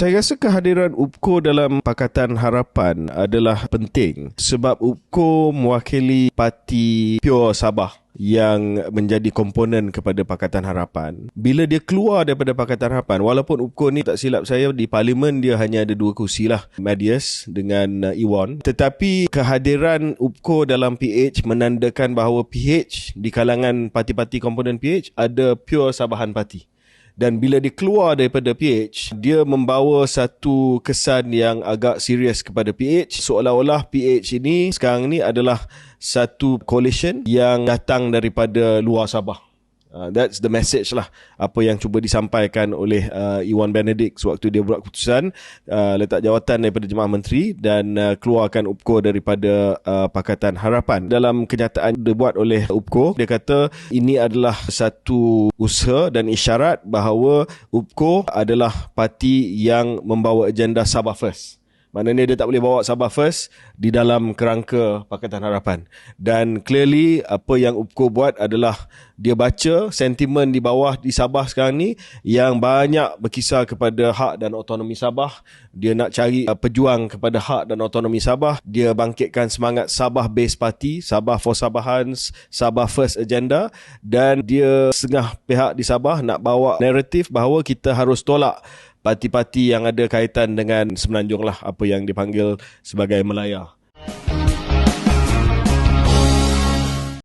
Saya rasa kehadiran UPKO dalam Pakatan Harapan adalah penting sebab UPKO mewakili parti Pure Sabah yang menjadi komponen kepada Pakatan Harapan. Bila dia keluar daripada Pakatan Harapan, walaupun UPKO ni tak silap saya di parlimen dia hanya ada dua kursi lah, Medias dengan uh, Iwan. Tetapi kehadiran UPKO dalam PH menandakan bahawa PH di kalangan parti-parti komponen PH ada pure Sabahan Parti dan bila dia keluar daripada PH dia membawa satu kesan yang agak serius kepada PH seolah-olah PH ini sekarang ni adalah satu coalition yang datang daripada luar Sabah Uh, that's the message lah apa yang cuba disampaikan oleh uh, Iwan Benedict sewaktu dia buat keputusan uh, letak jawatan daripada Jemaah Menteri dan uh, keluarkan UPKO daripada uh, Pakatan Harapan. Dalam kenyataan dibuat oleh UPKO, dia kata ini adalah satu usaha dan isyarat bahawa UPKO adalah parti yang membawa agenda Sabah First. Maknanya dia tak boleh bawa Sabah first di dalam kerangka Pakatan Harapan. Dan clearly apa yang UPKO buat adalah dia baca sentimen di bawah di Sabah sekarang ni yang banyak berkisar kepada hak dan otonomi Sabah. Dia nak cari uh, pejuang kepada hak dan otonomi Sabah. Dia bangkitkan semangat Sabah Base Party, Sabah for Sabahans, Sabah First Agenda dan dia sengah pihak di Sabah nak bawa naratif bahawa kita harus tolak parti-parti yang ada kaitan dengan semenanjung lah apa yang dipanggil sebagai Melaya.